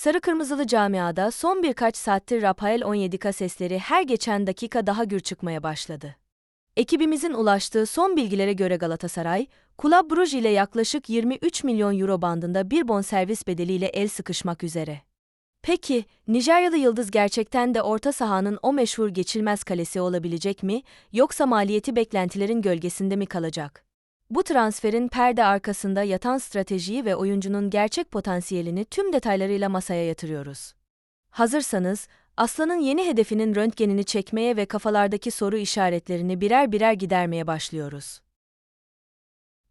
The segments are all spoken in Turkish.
Sarı kırmızılı camiada son birkaç saattir Rafael 17K sesleri her geçen dakika daha gür çıkmaya başladı. Ekibimizin ulaştığı son bilgilere göre Galatasaray, Kulüp Bruj ile yaklaşık 23 milyon euro bandında bir bonservis bedeliyle el sıkışmak üzere. Peki, Nijeryalı Yıldız gerçekten de orta sahanın o meşhur geçilmez kalesi olabilecek mi, yoksa maliyeti beklentilerin gölgesinde mi kalacak? Bu transferin perde arkasında yatan stratejiyi ve oyuncunun gerçek potansiyelini tüm detaylarıyla masaya yatırıyoruz. Hazırsanız, Aslan'ın yeni hedefinin röntgenini çekmeye ve kafalardaki soru işaretlerini birer birer gidermeye başlıyoruz.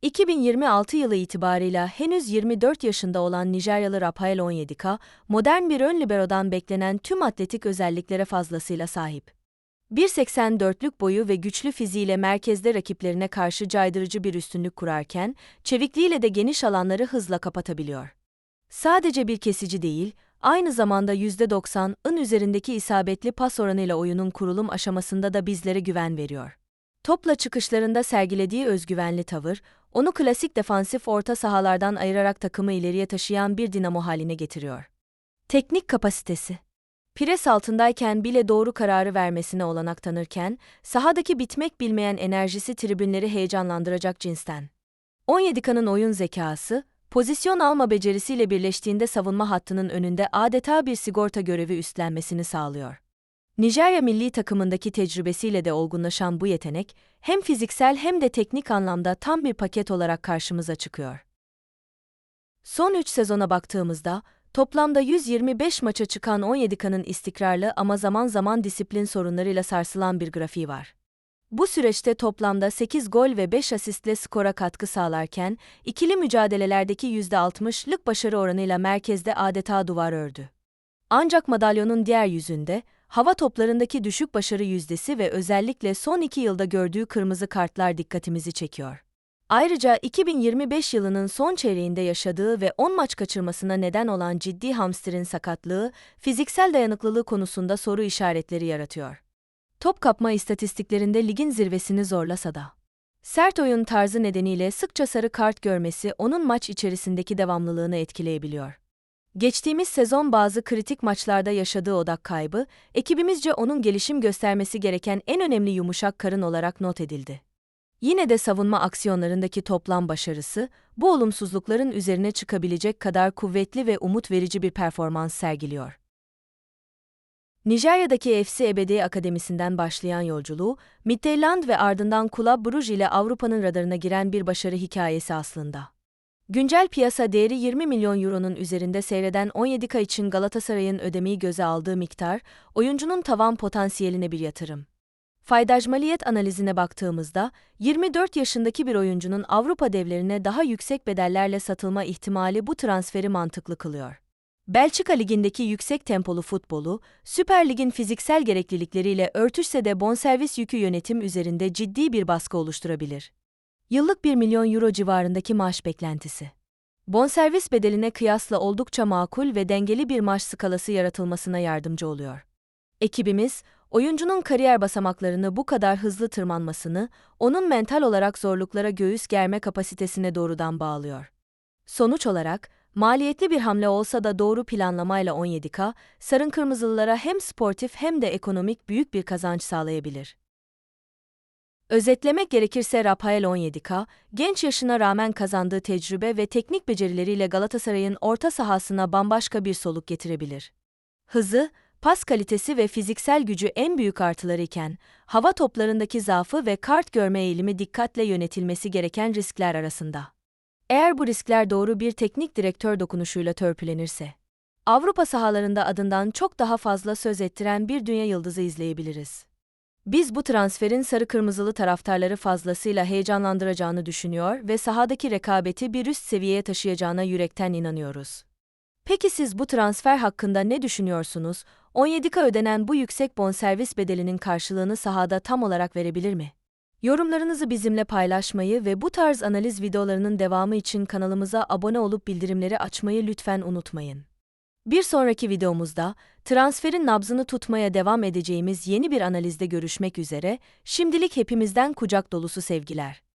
2026 yılı itibarıyla henüz 24 yaşında olan Nijeryalı Rafael 17K, modern bir ön libero'dan beklenen tüm atletik özelliklere fazlasıyla sahip. 1.84'lük boyu ve güçlü fiziğiyle merkezde rakiplerine karşı caydırıcı bir üstünlük kurarken, çevikliğiyle de geniş alanları hızla kapatabiliyor. Sadece bir kesici değil, aynı zamanda %90'ın üzerindeki isabetli pas oranıyla oyunun kurulum aşamasında da bizlere güven veriyor. Topla çıkışlarında sergilediği özgüvenli tavır, onu klasik defansif orta sahalardan ayırarak takımı ileriye taşıyan bir dinamo haline getiriyor. Teknik kapasitesi Pres altındayken bile doğru kararı vermesine olanak tanırken, sahadaki bitmek bilmeyen enerjisi tribünleri heyecanlandıracak cinsten. 17K'nın oyun zekası, pozisyon alma becerisiyle birleştiğinde savunma hattının önünde adeta bir sigorta görevi üstlenmesini sağlıyor. Nijerya milli takımındaki tecrübesiyle de olgunlaşan bu yetenek, hem fiziksel hem de teknik anlamda tam bir paket olarak karşımıza çıkıyor. Son 3 sezona baktığımızda, toplamda 125 maça çıkan 17K'nın istikrarlı ama zaman zaman disiplin sorunlarıyla sarsılan bir grafiği var. Bu süreçte toplamda 8 gol ve 5 asistle skora katkı sağlarken, ikili mücadelelerdeki %60'lık başarı oranıyla merkezde adeta duvar ördü. Ancak madalyonun diğer yüzünde, hava toplarındaki düşük başarı yüzdesi ve özellikle son iki yılda gördüğü kırmızı kartlar dikkatimizi çekiyor. Ayrıca 2025 yılının son çeyreğinde yaşadığı ve 10 maç kaçırmasına neden olan ciddi hamstrin sakatlığı, fiziksel dayanıklılığı konusunda soru işaretleri yaratıyor. Top kapma istatistiklerinde ligin zirvesini zorlasa da. Sert oyun tarzı nedeniyle sıkça sarı kart görmesi onun maç içerisindeki devamlılığını etkileyebiliyor. Geçtiğimiz sezon bazı kritik maçlarda yaşadığı odak kaybı, ekibimizce onun gelişim göstermesi gereken en önemli yumuşak karın olarak not edildi. Yine de savunma aksiyonlarındaki toplam başarısı, bu olumsuzlukların üzerine çıkabilecek kadar kuvvetli ve umut verici bir performans sergiliyor. Nijerya'daki FC Ebedi Akademisi'nden başlayan yolculuğu, Midtjylland ve ardından Kulüp Bruges ile Avrupa'nın radarına giren bir başarı hikayesi aslında. Güncel piyasa değeri 20 milyon euronun üzerinde seyreden 17K için Galatasaray'ın ödemeyi göze aldığı miktar, oyuncunun tavan potansiyeline bir yatırım. Faydaj maliyet analizine baktığımızda, 24 yaşındaki bir oyuncunun Avrupa devlerine daha yüksek bedellerle satılma ihtimali bu transferi mantıklı kılıyor. Belçika Ligi'ndeki yüksek tempolu futbolu, Süper Lig'in fiziksel gereklilikleriyle örtüşse de bonservis yükü yönetim üzerinde ciddi bir baskı oluşturabilir. Yıllık 1 milyon euro civarındaki maaş beklentisi. Bonservis bedeline kıyasla oldukça makul ve dengeli bir maaş skalası yaratılmasına yardımcı oluyor. Ekibimiz, oyuncunun kariyer basamaklarını bu kadar hızlı tırmanmasını, onun mental olarak zorluklara göğüs germe kapasitesine doğrudan bağlıyor. Sonuç olarak, maliyetli bir hamle olsa da doğru planlamayla 17K, sarın kırmızılılara hem sportif hem de ekonomik büyük bir kazanç sağlayabilir. Özetlemek gerekirse Rafael 17K, genç yaşına rağmen kazandığı tecrübe ve teknik becerileriyle Galatasaray'ın orta sahasına bambaşka bir soluk getirebilir. Hızı, pas kalitesi ve fiziksel gücü en büyük artıları iken, hava toplarındaki zaafı ve kart görme eğilimi dikkatle yönetilmesi gereken riskler arasında. Eğer bu riskler doğru bir teknik direktör dokunuşuyla törpülenirse, Avrupa sahalarında adından çok daha fazla söz ettiren bir dünya yıldızı izleyebiliriz. Biz bu transferin sarı kırmızılı taraftarları fazlasıyla heyecanlandıracağını düşünüyor ve sahadaki rekabeti bir üst seviyeye taşıyacağına yürekten inanıyoruz. Peki siz bu transfer hakkında ne düşünüyorsunuz? 17K ödenen bu yüksek bonservis bedelinin karşılığını sahada tam olarak verebilir mi? Yorumlarınızı bizimle paylaşmayı ve bu tarz analiz videolarının devamı için kanalımıza abone olup bildirimleri açmayı lütfen unutmayın. Bir sonraki videomuzda transferin nabzını tutmaya devam edeceğimiz yeni bir analizde görüşmek üzere. Şimdilik hepimizden kucak dolusu sevgiler.